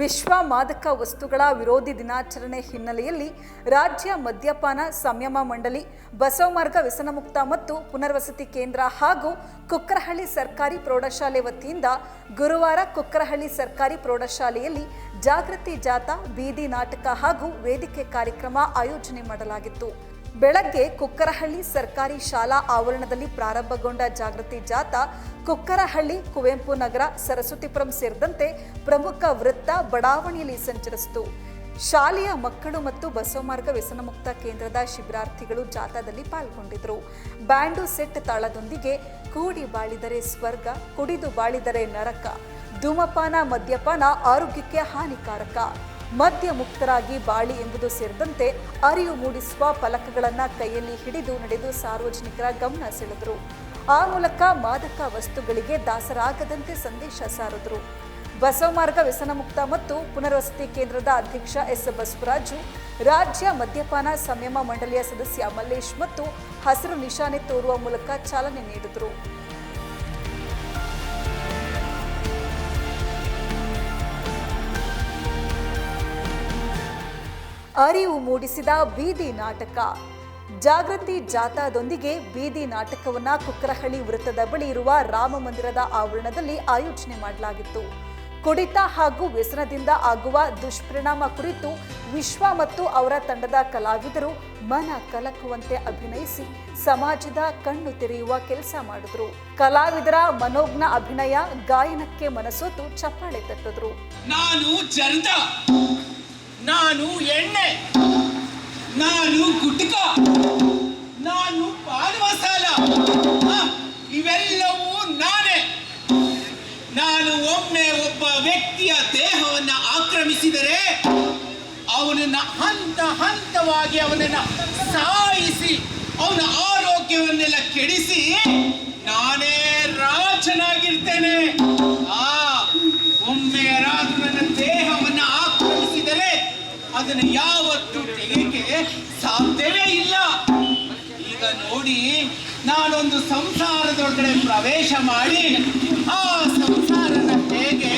ವಿಶ್ವ ಮಾದಕ ವಸ್ತುಗಳ ವಿರೋಧಿ ದಿನಾಚರಣೆ ಹಿನ್ನೆಲೆಯಲ್ಲಿ ರಾಜ್ಯ ಮದ್ಯಪಾನ ಸಂಯಮ ಮಂಡಳಿ, ಬಸವಮಾರ್ಗ ವ್ಯಸನಮುಕ್ತ ಮತ್ತು ಪುನರ್ವಸತಿ ಕೇಂದ್ರ ಹಾಗೂ ಕುಕ್ಕರಹಳ್ಳಿ ಸರ್ಕಾರಿ ಪ್ರೌಢಶಾಲೆ ವತಿಯಿಂದ ಗುರುವಾರ ಕುಕ್ಕರಹಳ್ಳಿ ಸರ್ಕಾರಿ ಪ್ರೌಢಶಾಲೆಯಲ್ಲಿ ಜಾಗೃತಿ ಜಾಥಾ, ಬೀದಿ ನಾಟಕ ಹಾಗೂ ವೇದಿಕೆ ಕಾರ್ಯಕ್ರಮ ಆಯೋಜನೆ ಮಾಡಲಾಗಿತ್ತು. ಬೆಳಗ್ಗೆ ಕುಕ್ಕರಹಳ್ಳಿ ಸರ್ಕಾರಿ ಶಾಲಾ ಆವರಣದಲ್ಲಿ ಪ್ರಾರಂಭಗೊಂಡ ಜಾಗೃತಿ ಜಾಥಾ, ಕುಕ್ಕರಹಳ್ಳಿ, ಕುವೆಂಪು ನಗರ, ಸರಸ್ವತಿಪುರಂ ಸೇರಿದಂತೆ ಪ್ರಮುಖ ವೃತ್ತ ಬಡಾವಣೆಯಲ್ಲಿ ಸಂಚರಿಸಿತು. ಶಾಲೆಯ ಮಕ್ಕಳು ಮತ್ತು ಬಸವಮಾರ್ಗ ವ್ಯಸನಮುಕ್ತ ಕೇಂದ್ರದ ಶಿಬಿರಾರ್ಥಿಗಳು ಜಾಥಾದಲ್ಲಿ ಪಾಲ್ಗೊಂಡಿದ್ದರು. ಬ್ಯಾಂಡು ಸೆಟ್ ತಾಳದೊಂದಿಗೆ ಕೂಡಿ ಬಾಳಿದರೆ ಸ್ವರ್ಗ, ಕುಡಿದು ಬಾಳಿದರೆ ನರಕ, ಧೂಮಪಾನ, ಮದ್ಯಪಾನ, ಆರೋಗ್ಯಕ್ಕೆ ಹಾನಿಕಾರಕ. ಮದ್ಯ ಮುಕ್ತರಾಗಿ ಬಾಳಿ ಎಂಬುದು ಸೇರಿದಂತೆ ಅರಿವು ಮೂಡಿಸುವ ಫಲಕಗಳನ್ನು ಕೈಯಲ್ಲಿ ಹಿಡಿದು ನಡೆದು ಸಾರ್ವಜನಿಕರ ಗಮನ ಸೆಳೆದರು. ಆ ಮೂಲಕ ಮಾದಕ ವಸ್ತುಗಳಿಗೆ ದಾಸರಾಗದಂತೆ ಸಂದೇಶ ಸಾರಿದರು. ಬಸವಮಾರ್ಗ ವ್ಯಸನಮುಕ್ತ ಮತ್ತು ಪುನರ್ವಸತಿ ಕೇಂದ್ರದ ಅಧ್ಯಕ್ಷ ಎಸ್ ಬಸವರಾಜು, ರಾಜ್ಯ ಮದ್ಯಪಾನ ಸಂಯಮ ಮಂಡಳಿಯ ಸದಸ್ಯ ಮಲ್ಲೇಶ್ ಮತ್ತು ಹಸಿರು ನಿಶಾನೆ ತೋರುವ ಮೂಲಕ ಚಾಲನೆ ನೀಡಿದರು. ಅರಿವು ಮೂಡಿಸಿದ ಬೀದಿ ನಾಟಕ. ಜಾಗೃತಿ ಜಾಥಾದೊಂದಿಗೆ ಬೀದಿ ನಾಟಕವನ್ನ ಕುಕ್ಕರಹಳ್ಳಿ ವೃತ್ತದ ಬಳಿ ಇರುವ ರಾಮ ಮಂದಿರದ ಆವರಣದಲ್ಲಿ ಆಯೋಜನೆ ಮಾಡಲಾಗಿತ್ತು. ಕುಡಿತ ಹಾಗೂ ವ್ಯಸನದಿಂದ ಆಗುವ ದುಷ್ಪರಿಣಾಮ ಕುರಿತು ವಿಶ್ವ ಮತ್ತು ಅವರ ತಂಡದ ಕಲಾವಿದರು ಮನ ಕಲಕುವಂತೆ ಅಭಿನಯಿಸಿ ಸಮಾಜದ ಕಣ್ಣು ತೆರೆಯುವ ಕೆಲಸ ಮಾಡಿದ್ರು. ಕಲಾವಿದರ ಮನೋಜ್ಞ ಅಭಿನಯ ಗಾಯನಕ್ಕೆ ಮನಸೋತು ಚಪ್ಪಾಳೆ ತಟ್ಟಿದ್ರು. ನಾನು ನಾನು ಎಣ್ಣೆ, ನಾನು ಗುಟ್ಕ, ನಾನು ಪಾನ್ ಮಸಾಲ ಇವೆಲ್ಲವೂ ನಾನೇ. ನಾನು ಒಮ್ಮೆ ಒಬ್ಬ ವ್ಯಕ್ತಿಯ ದೇಹವನ್ನ ಆಕ್ರಮಿಸಿದರೆ ಅವನನ್ನ ಹಂತ ಹಂತವಾಗಿ ಅವನನ್ನ ಸಾಯಿಸಿ, ಅವನ ಆರೋಗ್ಯವನ್ನೆಲ್ಲ ಕೆಡಿಸಿ ನಾನೇ ರಾಜನಾಗಿರ್ತೇನೆ. ಆ ಅದನ್ನು ಯಾವತ್ತು ತೆಗೆಯಕ್ಕೆ ಸಾಧ್ಯವೇ ಇಲ್ಲ. ಈಗ ನೋಡಿ, ನಾನೊಂದು ಸಂಸಾರದೊಳಗಡೆ ಪ್ರವೇಶ ಮಾಡಿ, ಆ ಸಂಸಾರನ ಹೇಗೆ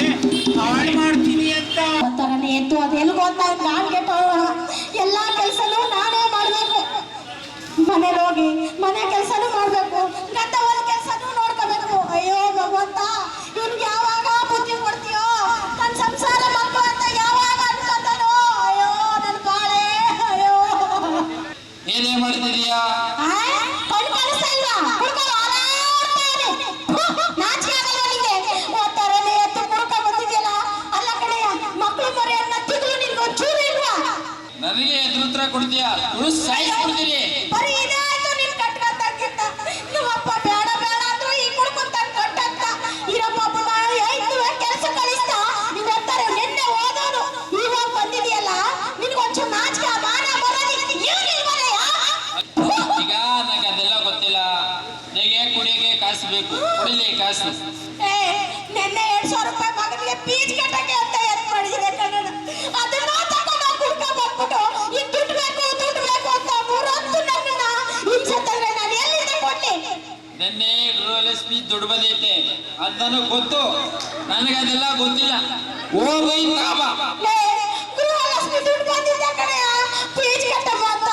ಹಾಳು ಮಾಡ್ತೀನಿ ಅಂತ. ತರನೇ ಅದು ಎಲ್ಲಿ ಹೋಗ್ತಾ ನಾನ್ ಕೆಟ್ಟ ಎಲ್ಲಾ ಕೆಲಸನೂ ನಾನೇ ಮಾಡಬೇಕು. ಮನೆಗೆ ಹೋಗಿ, ಮನೆ ಕೆಲಸನೂ ಬೇಕು. ಕೊಡಲೇ ಕಾಸು. ಏ, ನೆನ್ನೆ ಎರಡ್ ಸಾವಿರ ರೂಪಾಯಿ ಮಗನಿಗೆ ಪೀಚ್ ಕಟ್ಟಕ್ಕೆ ಅಂತ ಎತ್ ಮಾಡಿದ್ರೆ ಕನ್ನಡ ಅದನ್ನ ತಗೊಂಡು ಕುಡ್ಕೊಂಡ್ ಬಂದ್ಬಿಟ್ಟು ಈಗ ದುಡ್ಡು ಬೇಕು ದುಡ್ಡು ಬೇಕು ಅಂತ ಮೂರೊತ್ತು ನನ್ನನ್ನ ನಾನು ಎಲ್ಲಿಂದ ಕೊಡ್ಲಿ? ನಿನ್ನೆ ಗೃಹ ಸ್ಪೀಚ್ ದುಡ್ಡು ಬಂದೈತೆ. ಅದ್ ನನಗೆ ಗೊತ್ತು. ನನಗೆ ಅದೆಲ್ಲ ಗೊತ್ತಿಲ್ಲ. ಹೋಗಿ ಲೇ, ಗೃಹಲಕ್ಷ್ಮಿ ದುಡ್ಡು ಬಂದಿದ್ದ ಕಣೆಯ ಪೀಚ್ ಕಟ್ಟಮ್ಮ ಅಂತ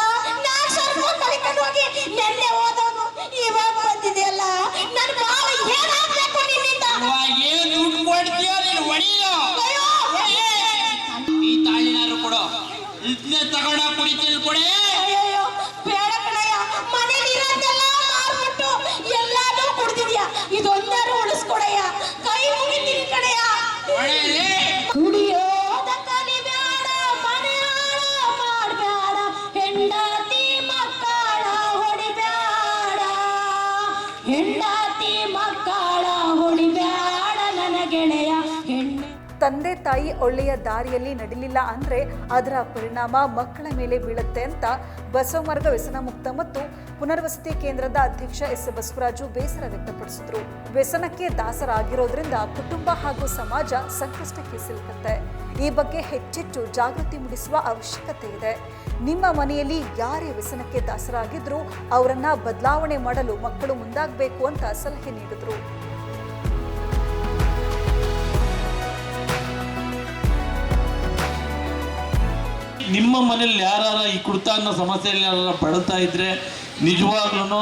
ನಾಲ್ಕು ಸಾವಿರ ರೂಪಾಯಿ ಕಳ್ಕೊಂಡು ಹೋಗಿ ನೆನ್ನೆ ಹೆಂಡತಿ ಮಕ್ಕಳ ಗೆಳೆಯ. ತಂದೆ ತಾಯಿ ಒಳ್ಳೆಯ ದಾರಿಯಲ್ಲಿ ನಡಿಲಿಲ್ಲ ಅಂದರೆ ಅದರ ಪರಿಣಾಮ ಮಕ್ಕಳ ಮೇಲೆ ಬೀಳುತ್ತೆ ಅಂತ ಬಸವಮಾರ್ಗ ವ್ಯಸನ ಮುಕ್ತ ಮತ್ತು ಪುನರ್ವಸತಿ ಕೇಂದ್ರದ ಅಧ್ಯಕ್ಷ ಎಸ್ ಬಸವರಾಜು ಬೇಸರ ವ್ಯಕ್ತಪಡಿಸಿದ್ರು. ವ್ಯಸನಕ್ಕೆ ದಾಸರಾಗಿರೋದ್ರಿಂದ ಕುಟುಂಬ ಹಾಗೂ ಸಮಾಜ ಸಂಕಷ್ಟಕ್ಕೆ ಸಿಲುಕುತ್ತೆ. ಈ ಬಗ್ಗೆ ಹೆಚ್ಚೆಚ್ಚು ಜಾಗೃತಿ ಮೂಡಿಸುವ ಅವಶ್ಯಕತೆ ಇದೆ. ನಿಮ್ಮ ಮನೆಯಲ್ಲಿ ಯಾರೇ ವ್ಯಸನಕ್ಕೆ ದಾಸರಾಗಿದ್ರು ಅವರನ್ನ ಬದಲಾವಣೆ ಮಾಡಲು ಮಕ್ಕಳು ಮುಂದಾಗಬೇಕು ಅಂತ ಸಲಹೆ ನೀಡಿದ್ರು. ನಿಮ್ಮ ಮನೇಲಿ ಯಾರು ಈ ಕುರ್ತಾ ಅನ್ನೋ ಸಮಸ್ಯೆಯಲ್ಲಿ ಯಾರು ಪಡ್ತಾ ಇದ್ರೆ ನಿಜವಾಗ್ಲೂ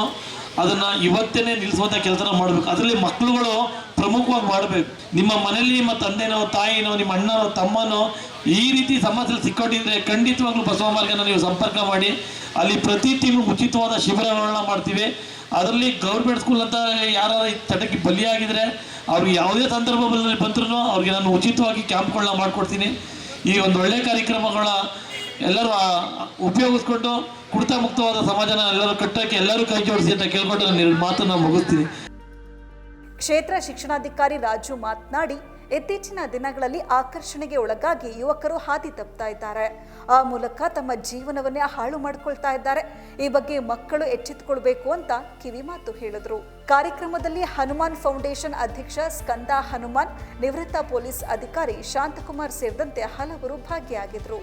ಅದನ್ನ ಇವತ್ತೇನೆ ನಿಲ್ಲಿಸುವಂಥ ಕೆಲಸನ ಮಾಡಬೇಕು. ಅದರಲ್ಲಿ ಮಕ್ಕಳುಗಳು ಪ್ರಮುಖವಾಗಿ ಮಾಡ್ಬೇಕು. ನಿಮ್ಮ ಮನೇಲಿ ನಿಮ್ಮ ತಂದೆನೋ, ತಾಯಿನೋ, ನಿಮ್ಮ ಅಣ್ಣನೋ, ತಮ್ಮನೋ ಈ ರೀತಿ ಸಮಸ್ಯೆ ಸಿಕ್ಕೊಂಡಿದ್ರೆ ಖಂಡಿತವಾಗ್ಲೂ ಬಸವ ಮಾರ್ಗನ ನೀವು ಸಂಪರ್ಕ ಮಾಡಿ. ಅಲ್ಲಿ ಪ್ರತಿ ತಿಂಗಳು ಉಚಿತವಾದ ಶಿಬಿರಗಳನ್ನ ಮಾಡ್ತೀವಿ. ಅದರಲ್ಲಿ ಗೌರ್ಮೆಂಟ್ ಸ್ಕೂಲ್ ಅಂತ ಯಾರು ಈ ತಟಕ್ಕೆ ಬಲಿಯಾಗಿದ್ರೆ ಅವ್ರಿಗೆ ಯಾವುದೇ ಸಂದರ್ಭದಲ್ಲಿ ಬಂದ್ರೂ ಅವ್ರಿಗೆ ನಾನು ಉಚಿತವಾಗಿ ಕ್ಯಾಂಪ್ಗಳನ್ನ ಮಾಡ್ಕೊಡ್ತೀನಿ. ಈ ಒಂದು ಒಳ್ಳೆ ಕಾರ್ಯಕ್ರಮಗಳ ಎಲ್ಲರೂ ಉಪಯೋಗಿಸ್ಕೊಂಡು ಕುಡಿತ ಮುಕ್ತವಾದ ಸಮಾಜನ ಎಲ್ಲರೂ ಕಟ್ಟಕ್ಕೆ ಎಲ್ಲರೂ ಕೈ ಜೋಡಿಸಿ ಅಂತ ಕೇಳ್ಕೊಂಡು ನಾನು ಮಾತನ್ನ ಮುಗಿಸ್ತೀನಿ. ಕ್ಷೇತ್ರ ಶಿಕ್ಷಣಾಧಿಕಾರಿ ರಾಜು ಮಾತನಾಡಿ, ಇತ್ತೀಚಿನ ದಿನಗಳಲ್ಲಿ ಆಕರ್ಷಣೆಗೆ ಒಳಗಾಗಿ ಯುವಕರು ಹಾದಿ ತಪ್ಪುತ್ತಾ ಇದ್ದಾರೆ. ಆ ಮೂಲಕ ತಮ್ಮ ಜೀವನವನ್ನೇ ಹಾಳು ಮಾಡ್ಕೊಳ್ತಾ ಇದ್ದಾರೆ. ಈ ಬಗ್ಗೆ ಮಕ್ಕಳು ಎಚ್ಚೆತ್ತುಕೊಳ್ಬೇಕು ಅಂತ ಕಿವಿ ಮಾತು ಹೇಳಿದ್ರು. ಕಾರ್ಯಕ್ರಮದಲ್ಲಿ ಹನುಮಾನ್ ಫೌಂಡೇಶನ್ ಅಧ್ಯಕ್ಷ ಸ್ಕಂದ ಹನುಮಾನ್, ನಿವೃತ್ತ ಪೊಲೀಸ್ ಅಧಿಕಾರಿ ಶಾಂತಕುಮಾರ್ ಸೇರಿದಂತೆ ಹಲವರು ಭಾಗಿಯಾಗಿದ್ರು.